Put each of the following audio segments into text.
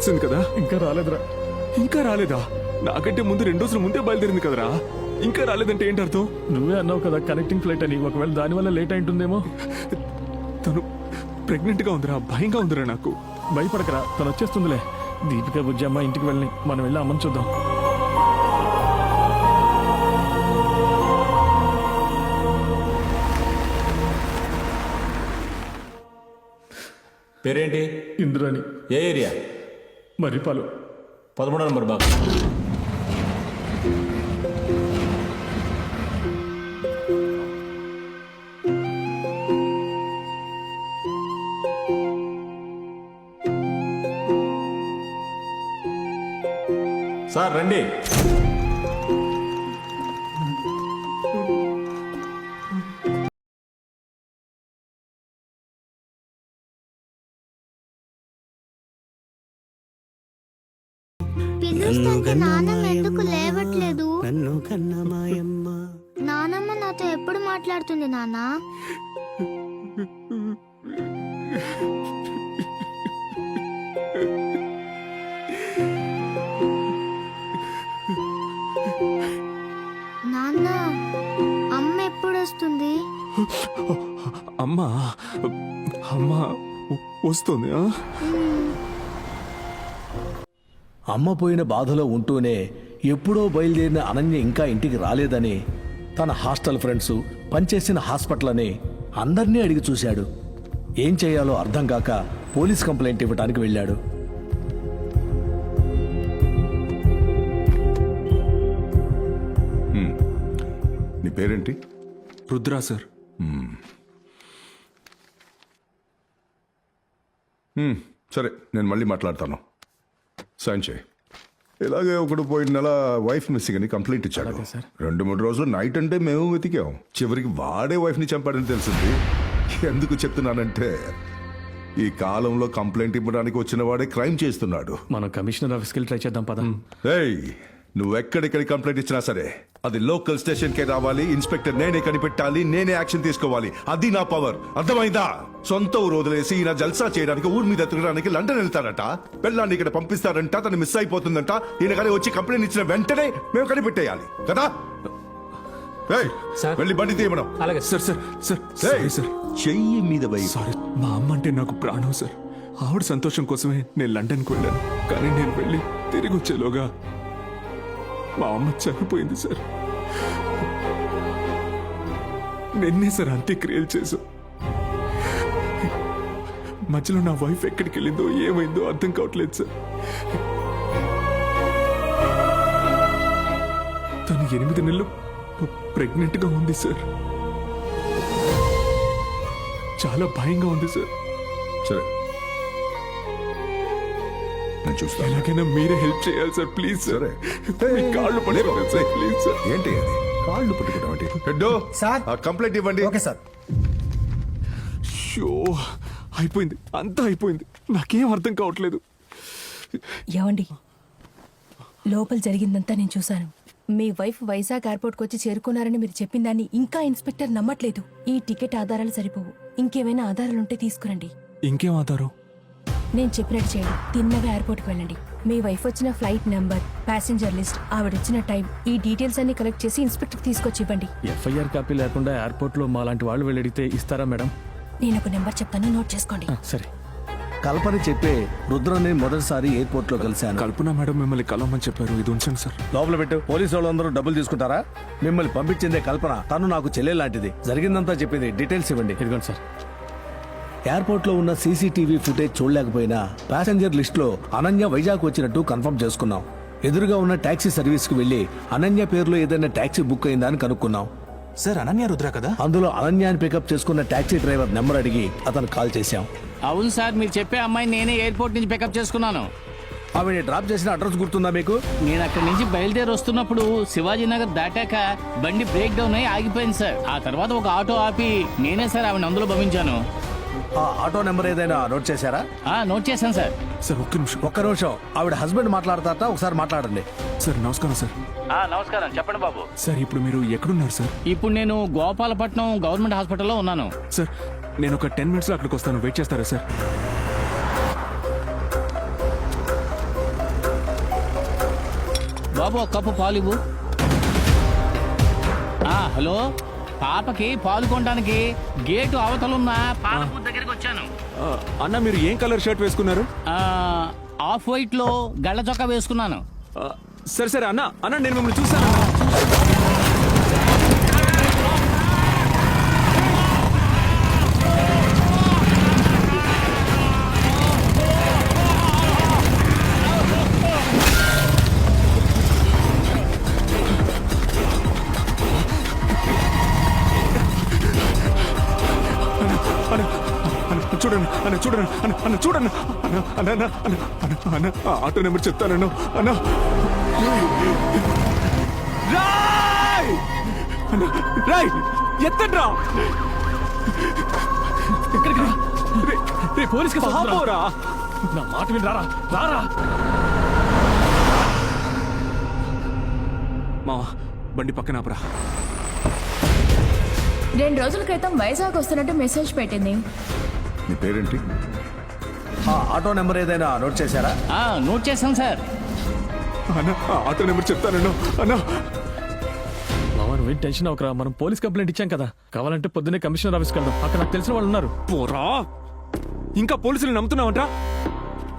వచ్చింది కదా? ఇంకా రాలేదురా. ఇంకా రాలేదా? నాకంటే ముందు రెండు రోజుల ముందే బయలుదేరింది కదరా? ఇంకా రాలేదంటే ఏంటి అర్థం? నువ్వే అన్నావు కదా కనెక్టింగ్ ఫ్లైట్ అని. ఒకవేళ దానివల్ల లేట్ అయింటుందేమో. తను ప్రెగ్నెంట్గా ఉందిరా భయంగా ఉందిరా నాకు. భయపడకరా తను వచ్చేస్తుందిలే. దీపిక బుజ్జమ్మ ఇంటికి వెళ్ళి మనం వెళ్ళి అమ్మని చూద్దాం. పేరేంటి? ఇంద్రాని ఏ ఏరియా? మరి పలు. పదమూడో నెంబర్ బాక్స్. పిలుస్తుంటే నాన్నమ్మ ఎందుకు లేవట్లేదు? నన్ను కన్న మాయమ్మ. నానమ్మ నాతో ఎప్పుడు మాట్లాడుతుంది నాన్న? నాన్న అమ్మ ఎప్పుడు వస్తుంది? అమ్మా అమ్మా వస్తుంది ఆ? అమ్మ పోయిన బాధలో ఉంటూనే ఎప్పుడో బయలుదేరిన అనన్య ఇంకా ఇంటికి రాలేదని తన హాస్టల్ ఫ్రెండ్స్ పనిచేసిన హాస్పిటల్ అని అందర్నీ అడిగి చూశాడు. ఏం చేయాలో అర్థం కాక పోలీస్ కంప్లైంట్ ఇవ్వడానికి వెళ్ళాడు. నీ పేరేంటి? రుద్రా సార్. హ్మ్, సరే నేను మళ్ళీ మాట్లాడతాను. సైన్ చేయి ఇలాగే ఒకడు పోయిన నెల వైఫ్ మిస్సింగ్ అని కంప్లైంట్ ఇచ్చాడు. రెండు మూడు రోజులు నైట్ అంటే మేము వెతికాం. చివరికి వాడే వైఫ్ని చంపాడని తెలిసింది. ఎందుకు చెప్తున్నానంటే ఈ కాలంలో కంప్లైంట్ ఇవ్వడానికి వచ్చిన వాడే క్రైమ్ చేస్తున్నాడు. మనం కమిషనర్ ఆఫీస్కి ట్రై చేద్దాం పద. ఏయ్ నువ్వు ఎక్కడెక్కడి కంప్లైంట్ ఇచ్చినా సరే అది లోకల్ స్టేషన్ కే రావాలి ఇన్స్పెక్టర్ నేనే కనిపెట్టాలి నేనే యాక్షన్ తీసుకోవాలి. అది నా పవర్. అర్థమైందా? సొంత ఊరు వదిలేసి ఈయన జల్సా చేయడానికి ఊరి మీద తిరగడానికి లండన్ వెళ్తాడట పెళ్ళాన్ని ఇక్కడ పంపిస్తారంట తను మిస్ అయిపోతుందంట. ఈయన కానీ వచ్చి కంప్లైంట్ ఇచ్చిన వెంటనే మేము కనిపెట్టేయాలి. కదా? ఏయ్, వెళ్ళి బండి తీయమనం. అలాగే. సార్ సార్ సార్ ఏయ్, సారీ సార్. చెయ్యి మీద వై సారీ మా అమ్మ అంటే నాకు ప్రాణం సార్. ఆవిడ సంతోషం కోసమే నేను లండన్కి వెళ్ళాను. కానీ నేను వెళ్ళి తిరిగి వచ్చేలోగా మా అమ్మ చనిపోయింది సార్. నిన్నే సార్ అంత్యక్రియలు చేశాం. మధ్యలో నా వైఫ్ ఎక్కడికి వెళ్ళిందో ఏమైందో అర్థం కావట్లేదు సార్. తను ఎనిమిది నెలలు ప్రెగ్నెంట్గా ఉంది సార్. చాలా భయంగా ఉంది సార్. సరే. నేను చూస్తాను. ఎలాగైనా మీరే హెల్ప్ చేయాలి సార్ ప్లీజ్ సార్. మీ కాళ్ళు పట్టుకోండి సార్ ప్లీజ్ సార్. ఏంటి అది? కాళ్ళు పట్టుకోవడం ఏంటి? హెడ్డో సార్. కంప్లైంట్ ఇవ్వండి. Okay sir. షో అయిపోయింది అంతా అయిపోయింది. నాకేం అర్థం కావట్లేదు. ఏమండి లోపల జరిగిందంతా నేను చూశాను. మీ వైఫ్ వైజాగ్ ఎయిర్పోర్ట్కి వచ్చి చేరుకున్నారని మీరు చెప్పిన దాన్ని ఇంకా ఇన్స్పెక్టర్ నమ్మట్లేదు. ఈ టికెట్ ఆధారాలు సరిపోవు. ఇంకేమైనా ఆధారాలుంటే తీసుకురండి. ఇంకేం ఆధారం? నేను చెప్పినట్టు చేయండి. తిన్నగా ఎయిర్పోర్ట్కి వెళ్ళండి. మీ వైఫ్ వచ్చిన ఫ్లైట్ నెంబర్ ప్యాసింజర్ లిస్ట్ ఆవిడ వచ్చిన టైం ఈ డీటెయిల్స్ అన్ని కలెక్ట్ చేసి ఇన్స్పెక్టర్కి తీసుకొచ్చి ఇవ్వండి. ఎఫ్ఐఆర్ కాపీ లేకుండా ఎయిర్పోర్ట్లో మా లాంటి వాళ్ళు వెళ్ళి అడిగితే ఇస్తారా మేడం? నేను ఒక నెంబర్ చెప్తాను నోట్ చేసుకోండి. సరే. కల్పని చెప్పే రుద్రని మొదటిసారి ఎయిర్పోర్ట్లో కలిశాను. కల్పన మేడం మిమ్మల్ని కలవమని చెప్పారు. ఇది ఉంచండి సార్. లోపల పెట్టు. పోలీసు వాళ్ళందరూ డబ్బులు తీసుకుంటారా? మిమ్మల్ని పంపించిందే కల్పన. తను నాకు చెల్లె లాంటిది జరిగిందంతా చెప్పింది. డీటెయిల్స్ ఇవ్వండి. ఇదిగోండి సార్. ఎయిర్పోర్ట్లో ఉన్న సీసీటీవీ ఫుటేజ్ చూడలేకపోయినా ప్యాసింజర్ లిస్ట్లో అనన్య వైజాగ్ వచ్చినట్టు కన్ఫర్మ్ చేసుకున్నాం. ఎదురుగా ఉన్న టాక్సీ సర్వీస్కు వెళ్ళి అనన్య పేరులో ఏదైనా టాక్సీ బుక్ అయిందా అని కనుక్కున్నాం. సార్ అనన్య రుద్ర కదా? అందులో అనన్యాన్ని పికప్ చేసుకున్న టాక్సీ డ్రైవర్ నెంబర్ అడిగి అతను కాల్ చేశాం. అవును సార్ మీరు చెప్పే అమ్మాయిని నేనే ఎయిర్పోర్ట్ నుంచి పికప్ చేసుకున్నాను. ఆవిడ డ్రాప్ చేసిన అడ్రస్ గుర్తుందా మీకు? నేను అక్కడి నుంచి బయలుదేరి వస్తున్నప్పుడు శివాజీ నగర్ దాటాక బండి బ్రేక్ డౌన్ అయి ఆగిపోయింది సార్. ఆ తర్వాత ఒక ఆటో ఆపి నేనే సార్ ఆవిడ అందులో పంపించాను ఆ ఆటో నెంబర్ ఏదైనా నోట్ చేశారా? ఆ నోట్ చేశాను సార్. సార్ ఒక్క నిమిషం. ఒక్క నిమిషం. ఆవిడ హస్బెండ్ మాట్లాడతారట ఒకసారి మాట్లాడండి. సార్ నమస్కారం సార్. ఆ నమస్కారం. చెప్పండి బాబు. సార్ ఇప్పుడు మీరు ఎక్కడున్నారు సార్? ఇప్పుడు నేను గోపాలపట్నం గవర్నమెంట్ హాస్పిటల్లో ఉన్నాను. సార్ నేను ఒక టెన్ మినిట్స్లో అక్కడికి వస్తాను. వెయిట్ చేస్తారా సార్? బాబు ఒక కప్పు పాలు ఇవ్వు. ఆ, హలో? పాపకి పాలు కొనడానికి గేటు అవతలున్న పాల బూత్ దగ్గరికి వచ్చాను. ఆ, అన్న మీరు ఏం కలర్ షర్ట్ వేసుకున్నారు? ఆ, ఆఫ్ వైట్లో గళ్ళ చొక్కా వేసుకున్నాను. ఆ, సరే సరే అన్న అన్న నేను మిమ్మల్ని చూసాను ఆటో నెంబర్ చెప్తానన్న అన్న. రాయ్! రాయ్! ఎత్తండ్రా! ఎక్కడికి రా? రే, పోలీస్కి ఫోన్ రా. బాబోరా! నా మాట విని రారా రారా. మావా బండి పక్కన ఆపరా. రెండు రోజుల క్రితం వైజాగ్ వస్తున్నట్టు మెసేజ్ పెట్టింది. నీ పేరేంటి? ఆ ఆటో నెంబర్ ఏదైనా నోట్ చేశారా? ఆ, నోట్ చేశాను సార్. అన్న ఆ ఆటో నెంబర్ చెప్తానన్న అన్న నువ్వేం టెన్షన్ అవకరా మనం పోలీస్ కంప్లైంట్ ఇచ్చాం కదా. కావాలంటే పొద్దున్నే కమిషనర్ ఆఫీస్కి వెళ్దాం. అక్కడ నాకు తెలిసిన వాళ్ళు ఉన్నారు. పోరా? ఇంకా పోలీసులు నమ్ముతున్నావంట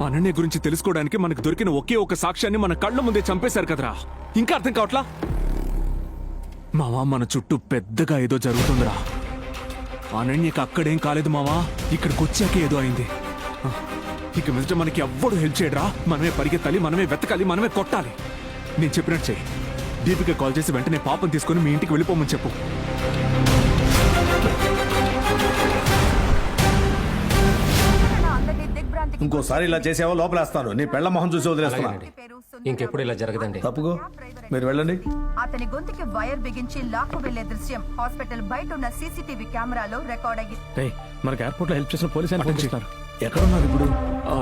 అనన్య గురించి తెలుసుకోవడానికి మనకు దొరికిన ఒకే ఒక సాక్ష్యాన్ని మన కళ్ళ ముందే చంపేశారు కదరా. ఇంకా అర్థం కావట్లా? మావా మన చుట్టూ పెద్దగా ఏదో జరుగుతుందిరా. అనన్యకి అక్కడేం కాలేదు మావా. ఇక్కడికి వచ్చాక ఏదో అయింది. ఆ, ఇక మీదట మనకి ఎవ్వడు హెల్ప్ చేయడరా. మనమే పరిగెత్తాలి మనమే వెతకాలి మనమే కొట్టాలి. నేను చెప్పినట్టు చెయ్యి. దీపిక కాల్ చేసి వెంటనే పాపం తీసుకొని మీ ఇంటికి వెళ్ళిపోమని చెప్పు. ఇంకోసారి ఇలా చేసావో? లోపలేస్తాను. నీ పెళ్ళ మొహం చూసి వదిలేస్తున్నా. ఇంకెప్పుడు ఇలా జరగదండి. తప్పుకో. మీరు వెళ్ళండి. అతని గొంతుకి వైర్ బిగించి లాక్కు వెళ్ళే దృశ్యం హాస్పిటల్ బయట ఉన్న సీసీటీవీ కెమెరాలో రికార్డ్ అయ్యింది మనకి ఎయిర్పోర్ట్లో హెల్ప్ చేసిన పోలీస్ ఎక్కడున్నారు ఇప్పుడు? ఆ,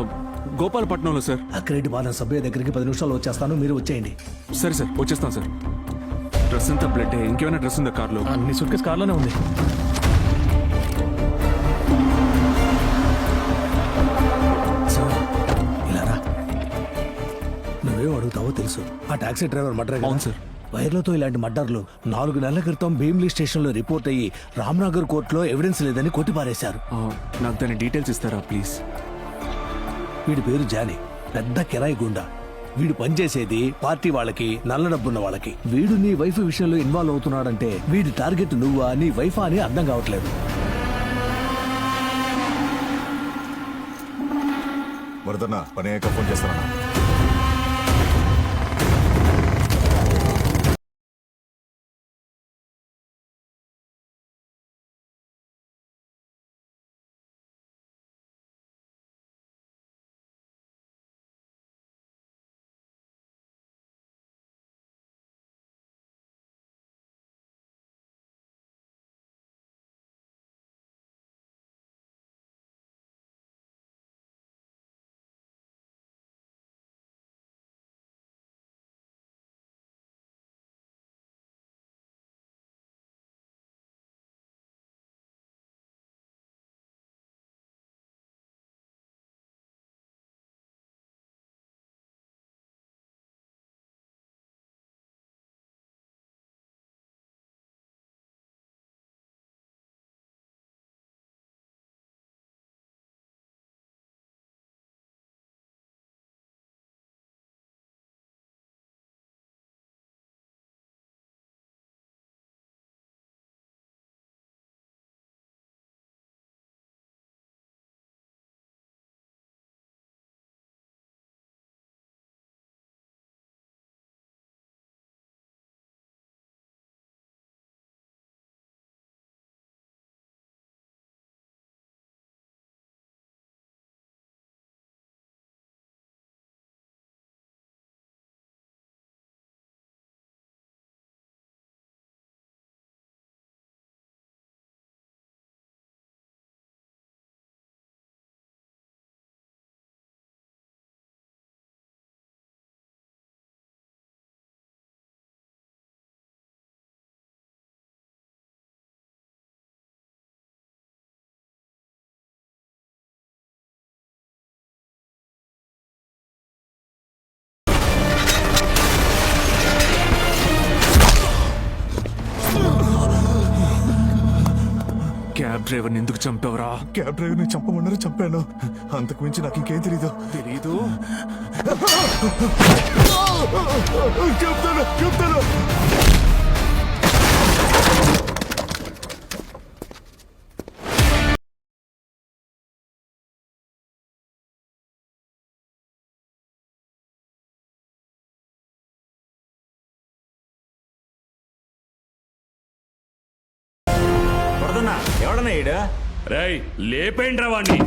గోపాలపట్నంలో సార్. అక్రేటి బాధ సభ్య దగ్గరికి పది నిమిషాలు వచ్చేస్తాను మీరు వచ్చేయండి. సరే సార్. వచ్చేస్తాం సార్. డ్రెస్ అంతా బ్లడ్ ఇంకేమైనా డ్రెస్ ఉందా కార్లో? నీ సూట్ కేసు కార్లోనే ఉంది. సార్ ఇలా రా. నువ్వేం అడుగుతావో తెలుసు. ఆ టాక్సీ డ్రైవర్ మర్డర్ అవును సార్. వైర్లతో ఇలాంటి మర్డర్లు నాలుగు నెలల క్రితం భీమ్లీ స్టేషన్లో రిపోర్ట్ అయ్యి రామ్నగర్ కోర్టులో ఎవిడెన్స్ లేదని కొట్టిపారేశారు. నాకు దాని డీటెయిల్స్ ఇస్తారా ప్లీజ్? వీడి పేరు జానీ. పెద్ద కిరాయి గుండా. వీడు పనిచేసేది పార్టీ వాళ్ళకి నల్ల డబ్బున్న వాళ్ళకి. వీడు నీ వైఫ్ విషయంలో ఇన్వాల్వ్ అవుతున్నాడంటే వీడి టార్గెట్ నువ్వా నీ వైఫా అని అర్థం కావట్లేదు. వరదన్న పని అయ్యాక ఫోన్ చేస్తానన్నా. క్యాబ్ డ్రైవర్ని ఎందుకు చంపావురా? క్యాబ్ డ్రైవర్ని చంపమన్నారు చంపాను. అంతకు మించి నాకు ఇంకేం తెలీదు. తెలీదు? చెప్తాను చెప్తాను. ఎవడన్నా? ఎవడన్నా ఈడు? రేయ్ లేపేంట్రా వాణ్ణి.